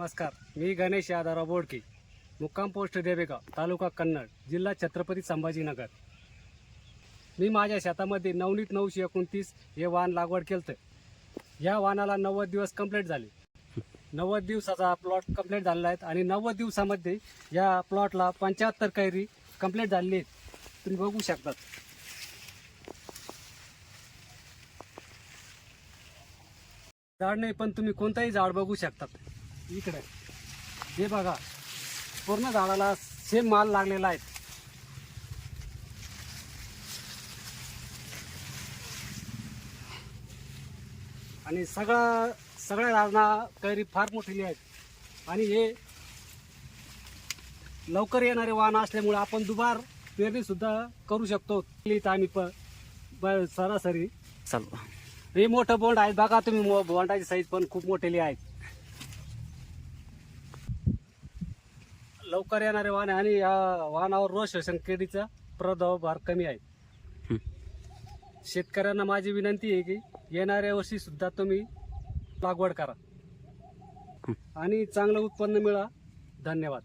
नमस्कार मी गणेश यादवराव बोडके मुक्काम पोस्ट देवेगाव तालुका कन्नड जिल्हा छत्रपती संभाजीनगर. मी माझ्या शेतामध्ये नवनीत नऊशे एकोणतीस हे वाण लागवड केलं या वाणाला नव्वद दिवस कंप्लीट झाले. नव्वद दिवसाचा प्लॉट कंप्लीट झालेला आहे आणि नव्वद दिवसामध्ये या प्लॉटला पंच्याहत्तर कैरी कंप्लीट झालेली आहेत. तुम्ही बघू शकतात झाड नाही पण तुम्ही कोणताही झाड बघू शकतात इकडे हे बघा पूर्ण झाडाला सेम माल लागलेला आहे. आणि सगळं सगळ्या झाडांना कैरी फार मोठेली आहेत आणि हे लवकर येणारे वाहन असल्यामुळे आपण दुबार पेरणी सुद्धा करू शकतो. आम्ही प सरासरी. चालू हे मोठं बोंड आहे बघा तुम्ही बोंडाची साईज पण खूप मोठेली आहे. लवकर येणारे वाहन आणि या वाहनावर रोज शोषण किडीचा प्रभाव फार कमी आहे. शेतकऱ्यांना माझी विनंती आहे की येणाऱ्या वर्षी सुद्धा तुम्ही लागवड करा. आणि चांगलं उत्पन्न मिळा. धन्यवाद.